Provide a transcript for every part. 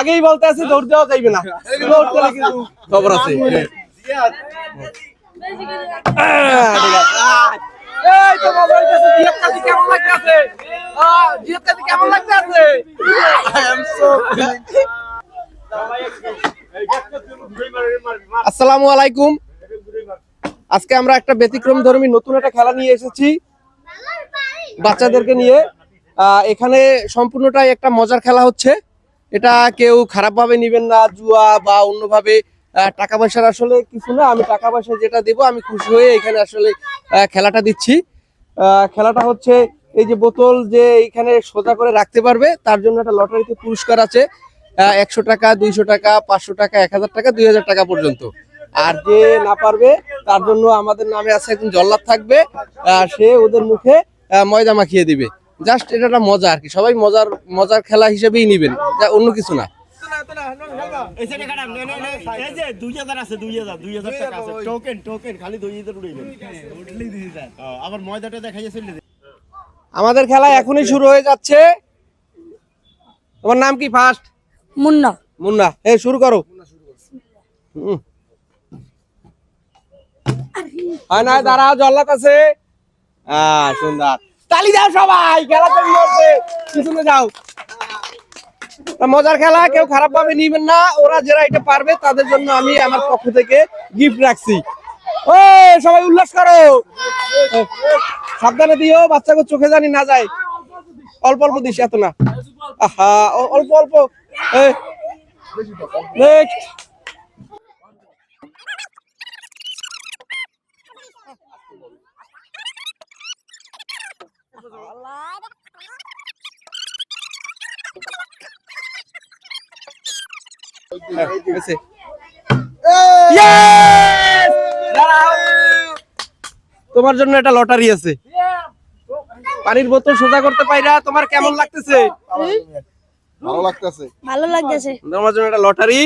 আগেই বলতে আছে দৌড় দেওয়া যাইবে না দৌড় দিলে কিন্তু খবর আছে আহ, ঠিক আছে। আহ, এই তো মজা হইতাছে, জিহাদ কাজী কেমন লাগতাছে? আহ, জিহাদ কাজী কেমন লাগতাছে? আসসালামু আলাইকুম আজকে আমরা একটা ব্যতিক্রম ধর্মী নতুন একটা খেলা নিয়ে এসেছি বাচ্চাদেরকে নিয়ে আহ, এখানে সম্পূর্ণটাই একটা মজার খেলা হচ্ছে এটা কেউ খারাপ ভাবে নিবেন না, জুয়া বা অন্যভাবে টাকা পয়সার আসলে কিছু না। আমি টাকা পয়সা যেটা দেবো, আমি খুশি হয়ে এখানে আসলে খেলাটা দিচ্ছি। খেলাটা হচ্ছে এই যে বোতল যে এখানে সোজা করে রাখতে পারবে, তার জন্য একটা লটারিতে পুরস্কার আছে একশো টাকা, দুইশো টাকা, পাঁচশো টাকা, এক হাজার টাকা, দুই হাজার টাকা পর্যন্ত। আর যে না পারবে, তার জন্য আমাদের নামে আছে একজন জল্লাদ থাকবে সে ওদের মুখে ময়দা মাখিয়ে দিবে। জাস্ট এটা একটা মজা আর কি। সবাই মজার মজার খেলা হিসেবেই নিবেন। যা অন্য কিছু না। এই সাইডে খারাপ নে নে নে এই যে 2000 আছে 2000 2000 টাকা আছে। টোকেন টোকেন খালি 2000 উড়াইবেন উঠলেই 2000 আবার ময়দাটা দেখাইয়া চলে দে আমাদের খেলা এখনই শুরু হয়ে যাচ্ছে। তোমার নাম কি ফার্স্ট মুন্না। মুন্না। হ্যাঁ শুরু করো। হয় না দাঁড়াও জল্লাত আছে হ্যাঁ সুন্দর। তালি দাও সবাই খেলা পিছনে যাও। মজার খেলা কেউ খারাপ ভাবে নিবেন না। ওরা যারা এটা পারবে তাদের জন্য আমি আমার পক্ষ থেকে গিফট রাখছি। ও সবাই উল্লাস করো। সাবধানে দিও বাচ্চাকে চোখে জানি না যায়। অল্প অল্প দিস এত না। আহা অল্প অল্প। এই, Yes! তোমার জন্য একটা লটারি আছে। পানির বোতল সোজা করতে পাইরা তোমার কেমন লাগতেছে? ভালো লাগতেছে। ভালো লাগতেছে। তোমার জন্য একটা লটারি।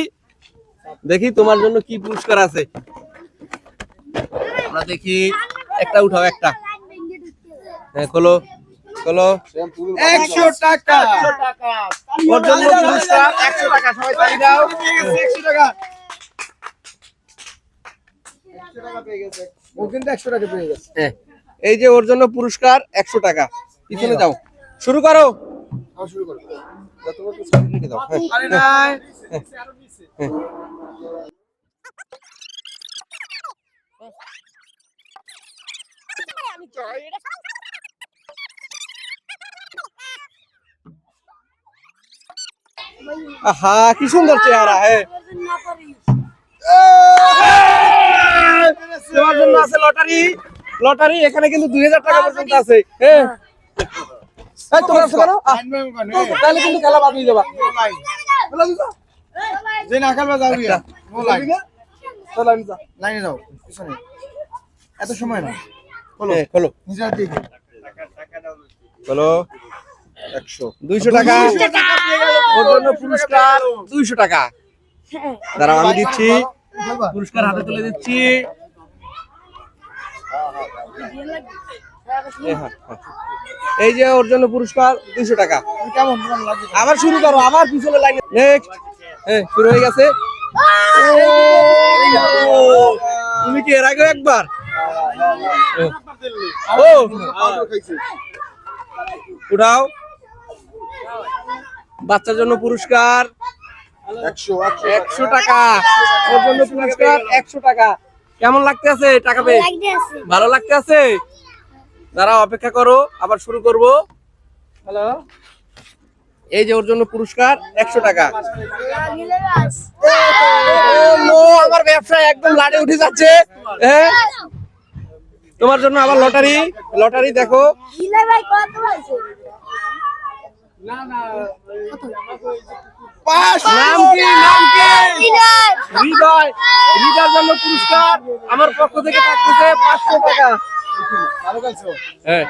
দেখি তোমার জন্য কি পুরস্কার আছে। আমরা দেখি একটা উঠাও একটা। হ্যাঁ খোলো। একশো টাকা। একশো টাকা সবাই তালি দাও। ও কিন্তু একশো টাকা পেয়ে গেছে। হ্যাঁ, এই যে ওর জন্য পুরস্কার একশো টাকা পিছনে যাও। শুরু করো। আর শুরু করো তোমার তো certificate দাও হ্যাঁ। আহা কি সুন্দর চেহারা হ্যাঁ তোমার জন্য আছে লটারি। লটারি এখানে কিন্তু দুই হাজার টাকা পর্যন্ত আছে হ্যাঁ তোমার? আহ, তাহলে কিন্তু খেলা বাদ হয়ে যাবা যে না খেলবা। লাইনে যাও পিছনে। এত সময় না। খোলো। নিজের দিকে। খোলো। একশো। দুইশো টাকা। ওর জন্য পুরস্কার দুইশো টাকা। দাঁড়াও আমি দিচ্ছি। পুরস্কার হাতে তুলে দিচ্ছি। এই হ্যাঁ, হ্যাঁ। এই যে ওর জন্য পুরস্কার দুইশো টাকা। কেমন আবার শুরু করো আবার পিছনে নেক্সট শুরু হয়ে গেছে। তুমি কি এর আগে একবার? উঠাও। বাচ্চার জন্য পুরস্কার। একশো একশো একশো টাকা। ওর জন্য পুরস্কার একশো টাকা। কেমন লাগতে আছে? টাকা পেয়ে? ভালো লাগতে আছে? দাঁড়াও অপেক্ষা করো আবার শুরু করব। হ্যালো এই যে ওর জন্য পুরস্কার একশো টাকা। আমার ব্যবসা একদম লাড়ে উঠে যাচ্ছে। হ্যাঁ? তোমার জন্য আবার লটারি। লটারি দেখো। পুরস্কার আমার পক্ষ থেকে থাকতেছে পাঁচশো টাকা। হ্যাঁ।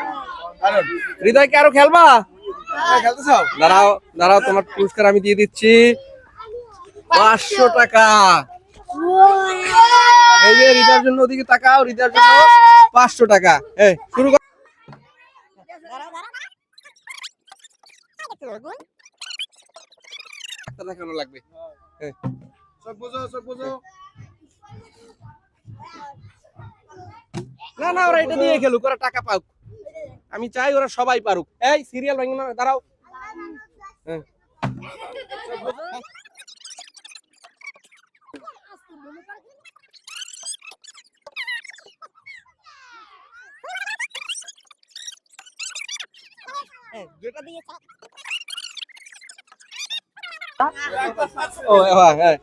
কারণ হৃদয় কি আরও খেলবা? হ্যাঁ, দাঁড়াও দাঁড়াও তোমার পুরস্কার আমি দিয়ে দিচ্ছি। পাঁচশো টাকা। এই যে হৃদয়ের জন্য ওদিকে তাকাও হৃদয়ের জন্য পাঁচশো টাকা। এই শুরু কর ডাক্তার দেখানো লাগবে। হ্যাঁ। বুঝো না না ওরা এটা দিয়ে খেলুক ওরা টাকা পাক। আমি চাই ওরা সবাই পারুক। এই সিরিয়াল ভাঙি না দাঁড়াও। হ্যাঁ। ও হ্যাঁ হ্যাঁ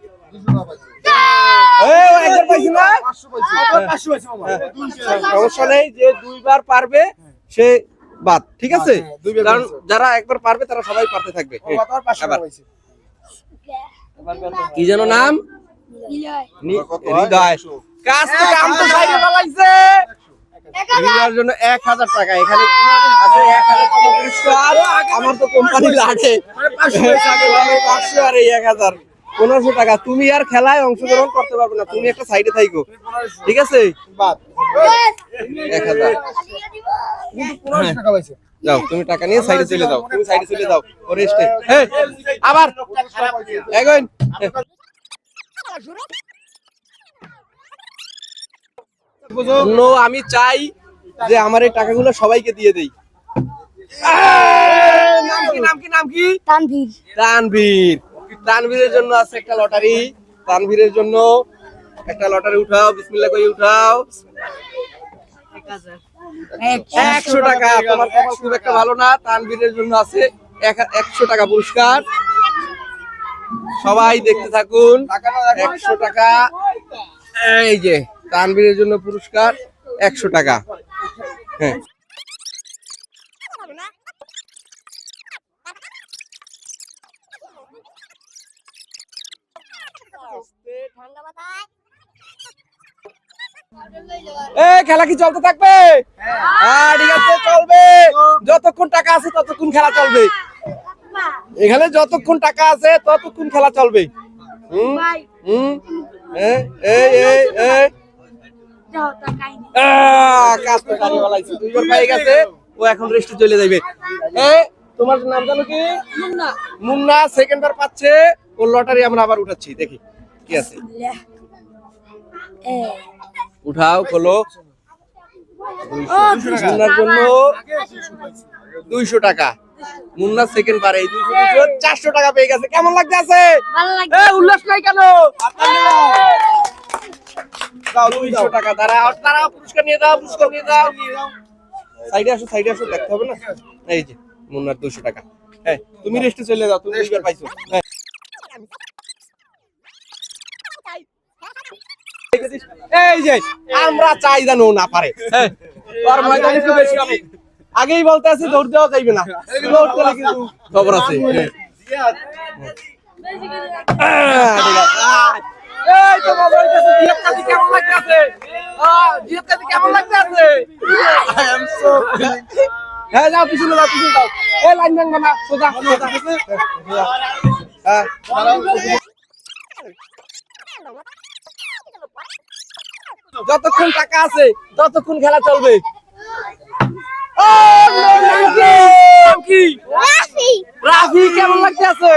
সমস্যা নেই যে দুইবার পারবে সে বাদ ঠিক আছে? হ্যাঁ, দুইবার কারণ যারা একবার পারবে তারা সবাই পারতে থাকবে। কি যেন নাম? হৃদয়। কাজ তো কাম তো সাইডে পালাইছে জন্য এক হাজার টাকা এখানে আছে এক হাজার টাকা। পুরস্কার আমার তো কোম্পানি লাগে। পাঁচশো আর এই এক হাজার। পনেরোশো টাকা। তুমি আর খেলায় অংশগ্রহণ করতে পারবে না তুমি একটা সাইডে থাইকো। ঠিক আছে? বাদ। এক হাজার। পাইছে। যাও তুমি টাকা নিয়ে সাইডে চলে যাও। তুমি সাইডে চলে যাও। ও রেস্টে এই আবার। এগোন নো আমি চাই যে আমার এই টাকাগুলো সবাইকে দিয়ে দেই। নাম কি নাম কি নাম কি? তানভীর। তানভীর। তানভীরের জন্য আছে একটা লটারি। তানভীরের জন্য একটা লটারি উঠাও বিসমিল্লাহ করে উঠাও। একশো টাকা তোমার কপাল খুব একটা ভালো না। তানভীরের জন্য আছে এক- একশো টাকা পুরস্কার। সবাই দেখতে থাকুন। একশো টাকা। এই যে তানভীরের জন্য পুরস্কার একশো টাকা। হ্যাঁ। খেলা কি চলতে থাকবে? হ্যাঁ চলবে। যতক্ষণ টাকা আছে ততক্ষণ খেলা চলবে। এখানে যতক্ষণ টাকা আছে ততক্ষণ খেলা চলবে। হুম? হুম? এ, এই এই কাজ তো গাড়ি বালাইছে দুইবার পাই গেছে ও এখন রেস্টে চলে যাবে এ তোমার নাম জানো কি? মুন্না। মুন্না সেকেন্ড বার পাচ্ছে ওর লটারি আমরা আবার উঠাচ্ছি দেখি কি আছে। উঠাও খোলো। মুন্নার জন্য দুইশো টাকা। মুন্না সেকেন্ড বারে দুইশো দুইশো চারশো টাকা পেয়ে গেছে। কেমন লাগতে আছে উল্লাস নাই কেন? দুইশো টাকা তারা তারা পুরস্কার নিয়ে দাও পুরস্কার নিয়ে দাও। সাইডে আসো সাইডে আসো দেখতে হবে না? এই যে মুন্নার দুশো টাকা। হ্যাঁ তুমি রেস্টে চলে যাও তুমি দুইবার পাইছো। হ্যাঁ। এই যে আমরা চাই জানো না পারে। হ্যাঁ আগেই বলতে আছে দৌড় দেওয়া যাইবে না। দৌড় দিলে কিন্তু খবর আছে। তো মজা হইতেছে জিয়াদ কাজী কেমন লাগতেছে আহ, জিয়াদ কাজী কেমন লাগতেছে হ্যাঁ যাও পিছনে যাও পিছনে যাও এই লাইন ভাঙবে না সোজা সোজা হ্যাঁ যতক্ষণ টাকা আছে ততক্ষণ খেলা চলবে ও, নাম কি? নাম কি রাফি কেমন লাগতে আছে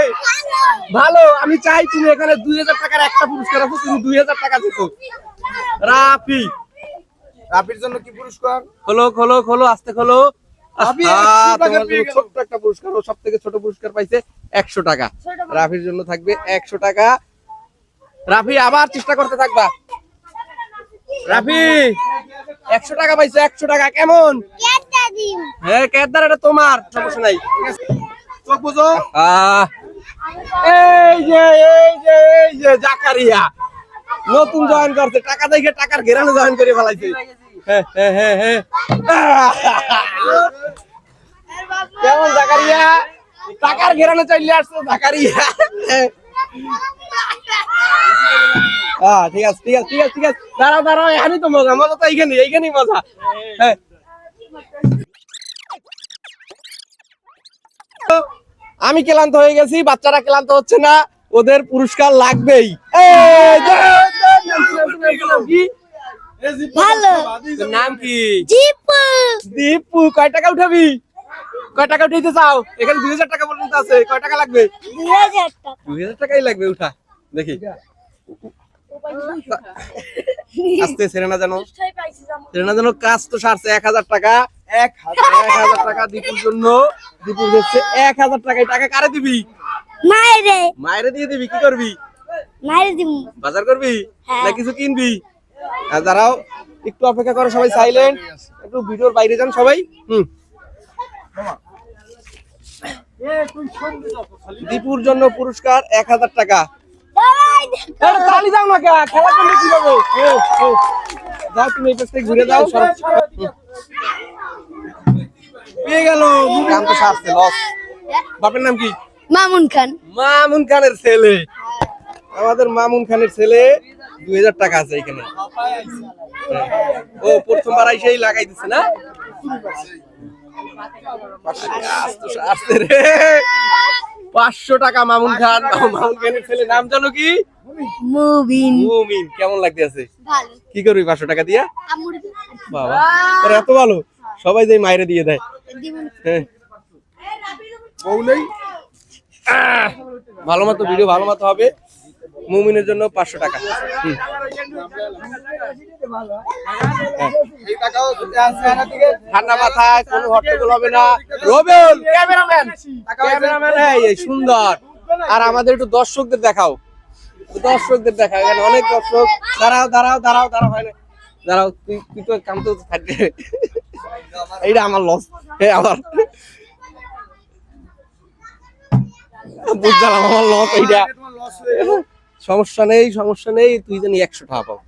ভালো আমি চাই তুমি এখানে দুই হাজার টাকার একটা পুরস্কার আছে তুমি দুই হাজার টাকা দিত। রাফি। রাপির জন্য কি পুরস্কার? খোলো খোলো খোলো আস্তে খোলো। রাফি, আহা, 100 টাকা তোমার পেয়ে জন্য গেল। ছোট্ট একটা পুরস্কার ও সব থেকে ছোট পুরস্কার পাইছে একশো টাকা। রাফির জন্য থাকবে একশো টাকা। রাফি আবার চেষ্টা করতে থাকবা। রাফি একশো টাকা পাইছো একশো টাকা কেমন? হ্যাঁ কেদার এটা তোমার সমস্যা নাই। চোখ বুঝো আহ, এই যে এই যে এই যে জাকারিয়া। নতুন জয়েন করছে। টাকা দেখে টাকার ঘেরানো জয়েন করে ফেলাইছে। হ্যাঁ, হ্যাঁ, হ্যাঁ। কেমন জাকারিয়া? টাকার ঘেরানো চলে আসছে জাকারিয়া। ঠিক আছে ঠিক আছে ঠিক আছে ঠিক আছে। দাঁড়াও দাঁড়াও এখানেই তো মজা। মজা তো এইখানে এইখানেই মজা। হ্যাঁ। আমি ক্লান্ত হয়ে গেছি বাচ্চারা ক্লান্ত হচ্ছে না ওদের পুরস্কার লাগবেই। নাম কি, দীপু। কয় টাকা উঠাবি? কয় টাকা উঠাইতে চাও? এখানে দুই হাজার টাকা পর্যন্ত আছে কয় টাকা লাগবে? দুই হাজার টাকাই লাগবে উঠা দেখি। আস্তে ছেড়ে না জানো ছেড়ে না জানো কাজ তো সারছে এক হাজার টাকা। এক হাজার এক হাজার টাকা দীপুর জন্য। দীপুর হচ্ছে এক হাজার টাকা টাকা কারে দিবি? মায়েরে। মায়েরে দিয়ে দিবি কি করবি? মায়েরে দিব বাজার করবি? হ্যাঁ। না কিছু কিনবি? দাঁড়াও একটু অপেক্ষা করো সবাই সাইলেন্ট একটু ভিডিওর বাইরে যান সবাই। হুম। দীপুর জন্য পুরস্কার এক হাজার টাকা। তালি না খেলা করলে কি হবে। যাও তুমি এই পাশ থেকে ঘুরে। হুম। পেয়ে গেল কাম তো সারছে লস বাপের নাম কি? মামুন খান। মামুন খানের ছেলে। আমাদের মামুন খানের ছেলে দুই হাজার টাকা আছে এখানে। ও প্রথমবার আইসেই লাগাই দিচ্ছে না? আস্তে আস্তে রে। পাঁচশো টাকা মামুন খান। মামুন খানের ছেলে নাম জানো কি? মুবিন। মুমিন। কেমন লাগতেছে ভালো। কি করবি পাঁচশো টাকা দিয়া? বাবা এত ভালো। সবাই যে মায়েরে দিয়ে দেয়! ভালো মতো ভিডিও, ভালো মতো হবে। মুমিনের জন্য পাঁচশো টাকা। ঠান্ডা মাথায়, কোনো হট্টগোল হবে না। রবিউল, ক্যামেরাম্যান। ক্যামেরাম্যান, এই সুন্দর। আর আমাদের একটু দর্শকদের দেখাও। দর্শকদের দেখাও এখানে অনেক দর্শক। দাঁড়াও দাঁড়াও দাঁড়াও দাঁড়াও, হয় না। দাঁড়াও, তুই তুই তো কাম থাকবে। এইটা আমার লস হে আমার বুঝলাম আমার লস এইটা। তোমার লস গেল সমস্যা নেই সমস্যা নেই তুই জানি একশো টাকা পাও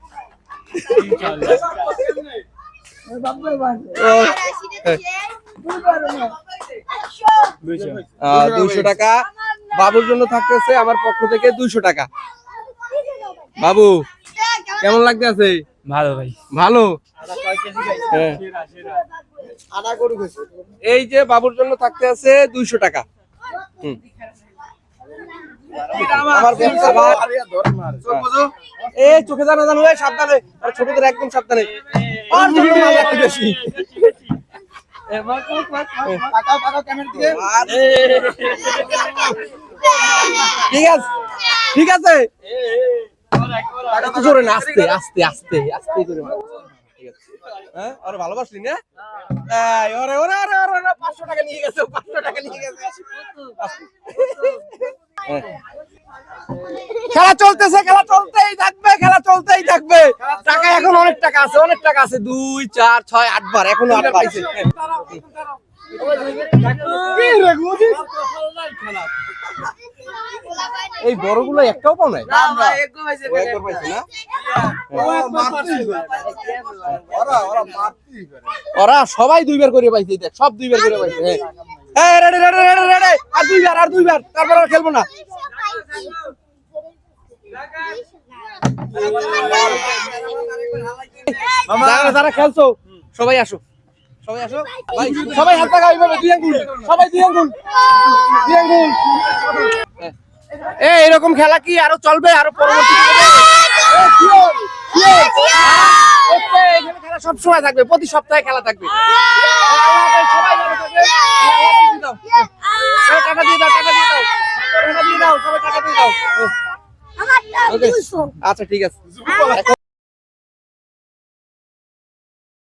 দুইশো টাকা। বাবুর জন্য থাকতেছে আমার পক্ষ থেকে দুইশো টাকা। বাবু কেমন লাগতেছে? ভালো ভাই। ভালো। আনা গরু গেছে এই যে বাবুর জন্য থাকতে আছে দুইশো টাকা। হুম। চোখ বুঝো এই চোখে জানা জানো সাবধানে। আর ছোটদের একদম সাবধানে। বেশি। ঠিক আছে। ঠিক আছে। জোরে না আস্তে আস্তে আস্তে আস্তে করে হ্যাঁ? ভালোবাসলি না? ওরে ওরে ওরে ওরে ওরে, পাঁচশো টাকা নিয়ে গেছে পাঁচশো টাকা নিয়ে গেছে। হ্যাঁ। খেলা চলতেছে খেলা চলতেই থাকবে খেলা চলতেই থাকবে। টাকা এখন অনেক টাকা আছে অনেক টাকা আছে। দুই চার ছয় আট বার এখনও আট পাইছে। এই বড়গুলো একটাও পাও নাই? না? ওরা সবাই দুইবার করে পাইছে দেখ, সব দুইবার করে পাইছে হ্যাঁ। রেডি রেডি আর দুইবার আর দুইবার আর খেলব না। খেলছো, সবাই আসো। সবাই আসো। সবাই হাত সবাই এ এরকম খেলা কি আরও চলবে, আরও পরবর্তী সব সময় থাকবে প্রতি সপ্তাহে খেলা থাকবে সবাই ভালো থাকবে দাও টাকা দিয়ে দাও টাকা দিয়ে দাও টাকা দিয়ে দাও সবাই টাকা দিয়ে দাও আমার Okay. দুশো আচ্ছা ঠিক আছে